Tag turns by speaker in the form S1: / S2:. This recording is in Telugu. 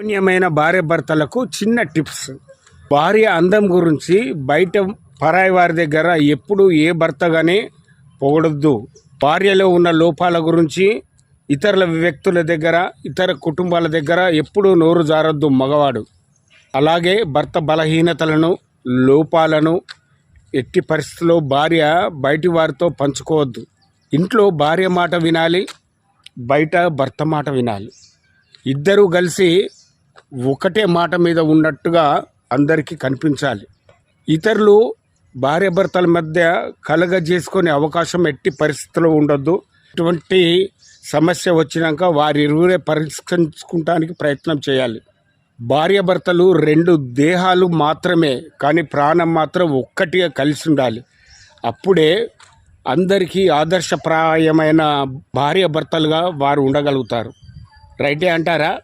S1: శూన్యమైన భార్య భర్తలకు చిన్న టిప్స్. భార్య అందం గురించి బయట పరాయి వారి దగ్గర ఎప్పుడు ఏ భర్త కానీ పొగడొద్దు. భార్యలో ఉన్న లోపాల గురించి ఇతరుల వ్యక్తుల దగ్గర ఇతర కుటుంబాల దగ్గర ఎప్పుడూ నోరు జారొద్దు మగవాడు. అలాగే భర్త బలహీనతలను లోపాలను ఎట్టి పరిస్థితుల్లో భార్య బయటి వారితో పంచుకోవద్దు. ఇంట్లో భార్య మాట వినాలి బయట భర్త మాట వినాలి. ఇద్దరూ కలిసి ఒకటే మాట మీద ఉన్నట్టుగా అందరికీ కనిపించాలి. ఇతరులు భార్యాభర్తల మధ్య కలగజేసుకునే అవకాశం ఎట్టి పరిస్థితుల్లో ఉండొద్దు. ఇటువంటి సమస్య వచ్చినాక వారిరువురే పరిష్కరించుకుంటానికి ప్రయత్నం చేయాలి. భార్యాభర్తలు రెండు దేహాలు మాత్రమే కానీ ప్రాణం మాత్రం ఒక్కటిగా కలిసి ఉండాలి. అప్పుడే అందరికీ ఆదర్శప్రాయమైన భార్యాభర్తలుగా వారు ఉండగలుగుతారు. రైటే అంటారా?